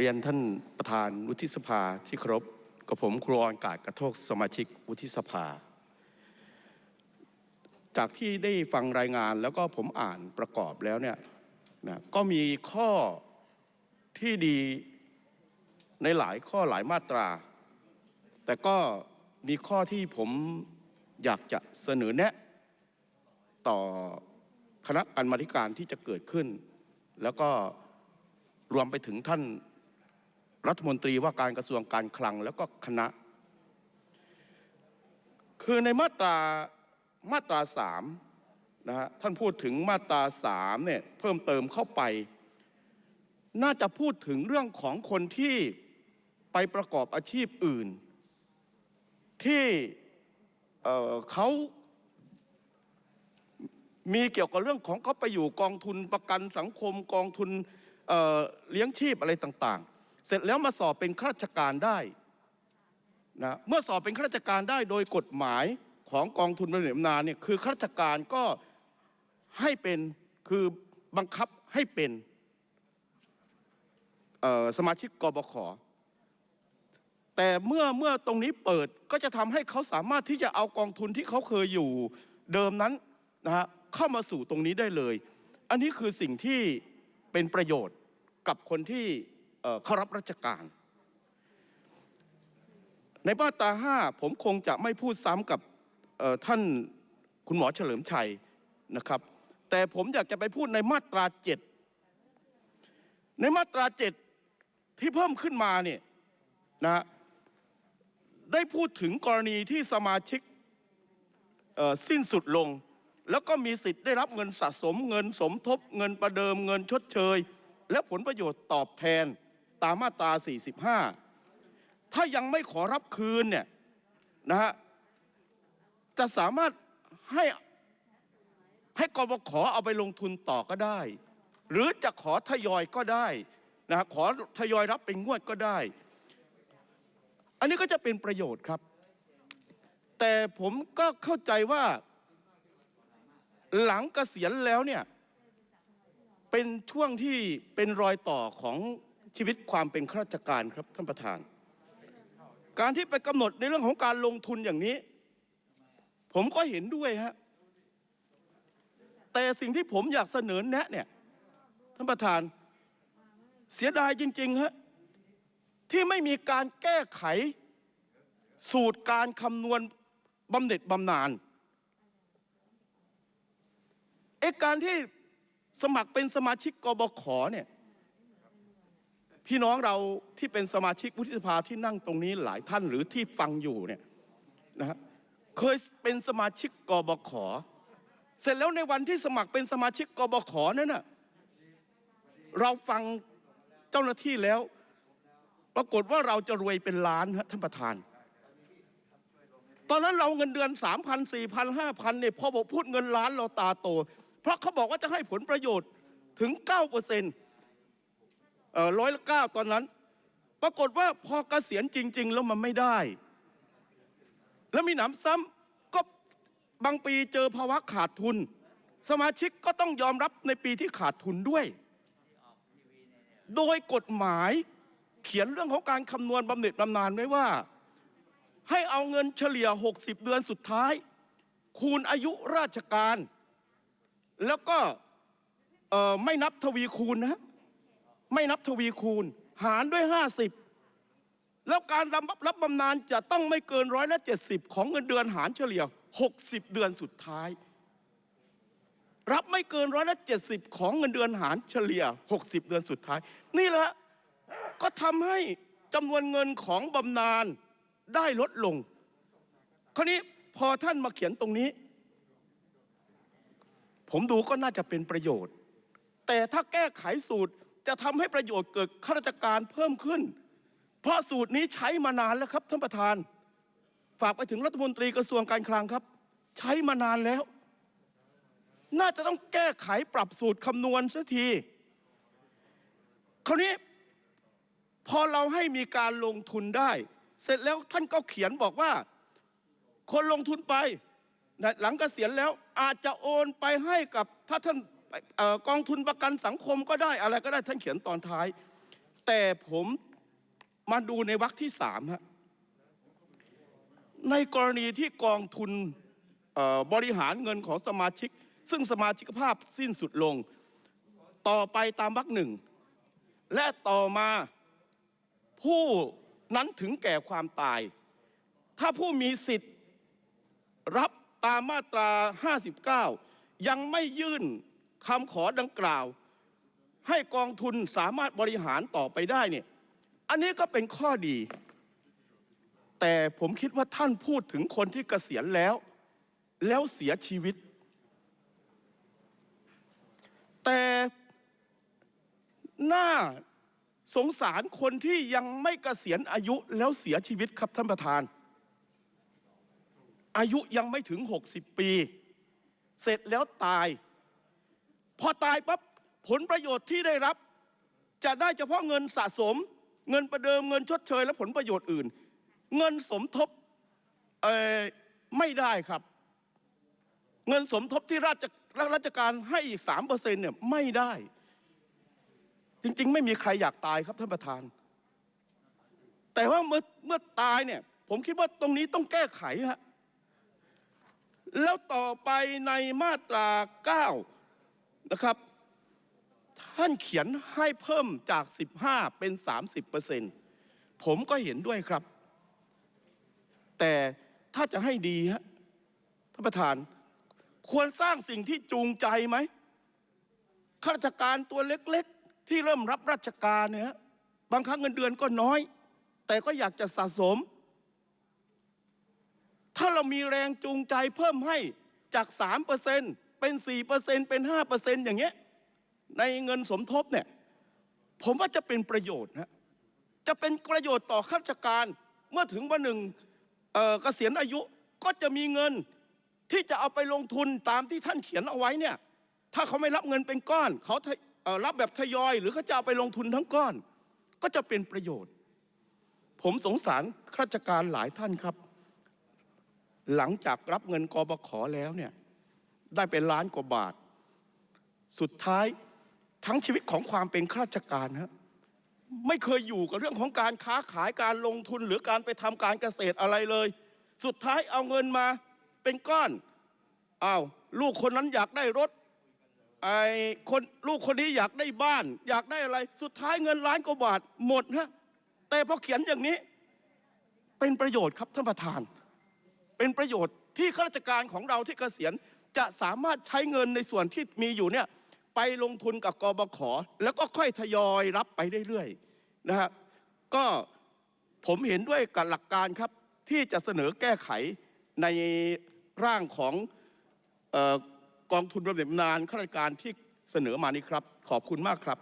เรียนท่านประธานวุฒิสภาที่ครพกับผมครูออนกาดกระโทกสมาชิกวุฒิสภา จากที่ได้ฟังรายงานแล้วก็ผมอ่านประกอบแล้วเนี่ยนะก็มีข้อที่ดีในหลายข้อหลายมาตรา แต่ก็มีข้อที่ผมอยากจะเสนอแนะ ต่อคณะกรรมาการที่จะเกิดขึ้น แล้วก็รวมไปถึงท่าน รัฐมนตรีว่าการกระทรวงการคลังแล้วก็คณะ คือในมาตรามาตราสามนะฮะท่านพูดถึงมาตราสามเนี่ยเพิ่มเติมเข้าไป น่าจะพูดถึงเรื่องของคนที่ไปประกอบอาชีพอื่น ที่เเขามีเกี่ยวกับเรื่องของเขาไปอยู่กองทุนประกันสังคมกองทุนเเลี้ยงชีพอะไรต่างๆ เสร็จแล้วมาสอบเป็นข้าราชการได้นะเมื่อสอบเป็นข้าราชการได้โดยกฎหมายของกองทุนบำเหน็จบำนาญเนี่ยคือข้าราชการก็ให้เป็นคือบังคับให้เป็นสมาชิกกบขแต่เมื่อเมื่อตรงนี้เปิดก็จะทำให้เขาสามารถที่จะเอากองทุนที่เขาเคยอยู่เดิมนั้นนะฮะเข้ามาสู่ตรงนี้ได้เลย อันนี้คือสิ่งที่เป็นประโยชน์กับคนที่ เข้ารับราชการ ในมาตราห้าผมคงจะไม่พูดซ้ำกับท่านคุณหมอเฉลิมชัยนะครับ แต่ผมอยากจะไปพูดในมาตราเจ็ดในมาตราเจ็ดที่เพิ่มขึ้นมาเนี่ยนะฮะได้พูดถึงกรณีที่สมาชิกสิ้นสุดลง แล้วก็มีสิทธิ์ได้รับเงินสะสมเงินสมทบเงินประเดิมเงินชดเชย และผลประโยชน์ตอบแทน ตามมาตรา 45 ถ้ายังไม่ขอรับคืนเนี่ยนะฮะจะสามารถให้ให้กบขเอาไปลงทุนต่อก็ได้ หรือจะขอทยอยก็ได้นะฮะขอทยอยรับเป็นงวดก็ได้ อันนี้ก็จะเป็นประโยชน์ครับ แต่ผมก็เข้าใจว่าหลังเกษียณแล้วเนี่ยเป็นช่วงที่เป็นรอยต่อของ ชีวิตความเป็นข้าราชการครับท่านประธาน การที่ไปกำหนดในเรื่องของการลงทุนอย่างนี้ ผมก็เห็นด้วยฮะแต่สิ่งที่ผมอยากเสนอแนะเนี่ยท่านประธานเสียดายจริงๆฮะที่ไม่มีการแก้ไข สูตรการคำนวณบำเหน็จบำนาญเอกการที่สมัครเป็นสมาชิกกบขเนี่ย พี่น้องเราที่เป็นสมาชิกวุฒิสภาที่นั่งตรงนี้หลายท่านหรือที่ฟังอยู่เนี่ยนะฮะเคยเป็นสมาชิกกบขเสร็จแล้วในวันที่สมัครเป็นสมาชิกกบขนั่นน่ะเราฟังเจ้าหน้าที่แล้ว ปรากฏว่าเราจะรวยเป็นล้านฮะท่านประธาน ตอนนั้นเราเงินเดือนสามพันสี่พันห้าพันเนี่ยพอบอกพูดเงินล้านเราตาโต เพราะเขาบอกว่าจะให้ผลประโยชน์ถึงเก้าเปอร์เซ็นต์ ร้อยละเก้าตอนนั้น ปรากฏว่าพอเกษียณจริง ๆ แล้วมันไม่ได้ แล้วมีหนำซ้ำก็บางปีเจอภาวะขาดทุน สมาชิกก็ต้องยอมรับในปีที่ขาดทุนด้วย โดยกฎหมายเขียนเรื่องของการคำนวณบำเหน็จบำนาญไว้ว่า ให้เอาเงินเฉลี่ย 60 เดือนสุดท้าย คูณอายุราชการ แล้วก็ไม่นับทวีคูณนะ ไม่นับทวีคูณ หารด้วย 50 แล้วการรับรับบำนาญจะต้องไม่เกินร้อยละ70 ของเงินเดือนหารเฉลี่ย 60 เดือนสุดท้าย รับไม่เกินร้อยละ70 ของเงินเดือนหารเฉลี่ย 60 เดือนสุดท้าย นี่แหละก็ทำให้จำนวนเงินของบำนาญได้ลดลงคราวนี้พอท่านมาเขียนตรงนี้ ผมดูก็น่าจะเป็นประโยชน์ แต่ถ้าแก้ไขสูตร จะทำให้ประโยชน์เกิดข้าราชการเพิ่มขึ้น เพราะสูตรนี้ใช้มานานแล้วครับท่านประธาน ฝากไปถึงรัฐมนตรีกระทรวงการคลังครับ ใช้มานานแล้ว น่าจะต้องแก้ไขปรับสูตรคำนวณสักที คราวนี้พอเราให้มีการลงทุนได้ เสร็จแล้วท่านก็เขียนบอกว่า คนลงทุนไปหลังเกษียณแล้วอาจจะโอนไปให้กับถ้าท่าน กองทุนประกันสังคมก็ได้อะไรก็ได้ท่านเขียนตอนท้าย แต่ผมมาดูในวรรคที่สามฮะในกรณีที่กองทุนบริหารเงินของสมาชิก ซึ่งสมาชิกภาพสิ้นสุดลง ต่อไปตามวรรคหนึ่ง และต่อมาผู้นั้นถึงแก่ความตาย ถ้าผู้มีสิทธิ์รับตามมาตรา 59 ยังไม่ยื่น คำขอดังกล่าว ให้กองทุนสามารถบริหารต่อไปได้เนี่ยอันนี้ก็เป็นข้อดี แต่ผมคิดว่าท่านพูดถึงคนที่เกษียณแล้ว แล้วเสียชีวิต แต่น่าสงสารคนที่ยังไม่เกษียณอายุแล้วเสียชีวิตครับท่านประธาน อายุยังไม่ถึง 60 ปี เสร็จแล้วตาย พอตายปั๊บผลประโยชน์ที่ได้รับจะได้เฉพาะเงินสะสม เงินประเดิมเงินชดเชย และผลประโยชน์อื่น เงินสมทบเออไม่ได้ครับ เงินสมทบที่ราชราชการให้อีกสามเปอร์เซ็นต์เนี่ยไม่ได้ จริงๆ ไม่มีใครอยากตายครับท่านประธาน แต่ว่าเมื่อเมื่อตายเนี่ย ผมคิดว่าตรงนี้ต้องแก้ไขฮะแล้วต่อไปในมาตรา9 นะครับ ท่านเขียนให้เพิ่มจาก 15 เป็น 30เปอร์เซ็นต์ผมก็เห็นด้วยครับ แต่ถ้าจะให้ดีฮะท่านประธานควรสร้างสิ่งที่จูงใจไหมข้าราชการตัวเล็กๆ ที่เริ่มรับราชการเนี่ยบางครั้งเงินเดือนก็น้อย แต่ก็อยากจะสะสม ถ้าเรามีแรงจูงใจเพิ่มให้จาก 3%เป็น เป็น 4%เป็น 5%อย่างเงี้ยในเงินสมทบเนี่ยผมว่าจะเป็นประโยชน์นะจะเป็นประโยชน์ต่อข้าราชการเมื่อถึงวันหนึ่งเกษียณอายุก็จะมีเงินที่จะเอาไปลงทุนตามที่ท่านเขียนเอาไว้เนี่ยถ้าเขาไม่รับเงินเป็นก้อนเขาเรับแบบทยอย หรือเขาจะเอาไปลงทุนทั้งก้อน ก็จะเป็นประโยชน์ ผมสงสารข้าราชการหลายท่านครับ หลังจากรับเงินกบขแล้วเนี่ย ได้เป็นล้านกว่าบาท สุดท้ายทั้งชีวิตของความเป็นข้าราชการฮะไม่เคยอยู่กับเรื่องของการค้าขายการลงทุนหรือการไปทำการเกษตรอะไรเลย สุดท้ายเอาเงินมาเป็นก้อนอ้าวลูกคนนั้นอยากได้รถไอ้คนลูกคนนี้อยากได้บ้าน อยากได้อะไร สุดท้ายเงินล้านกว่าบาทหมดฮะแต่พอเขียนอย่างนี้ เป็นประโยชน์ครับท่านประธาน เป็นประโยชน์ที่ข้าราชการของเราที่เกษียณ จะสามารถใช้เงินในส่วนที่มีอยู่เนี่ยไปลงทุนกับกบข แล้วก็ค่อยทยอยรับไปเรื่อยๆนะฮะก็ผมเห็นด้วยกับหลักการครับที่จะเสนอแก้ไขในร่างของออกองทุนบำเหน็จบำนาญข้าราชการที่เสนอมานี้ครับ ขอบคุณมากครับ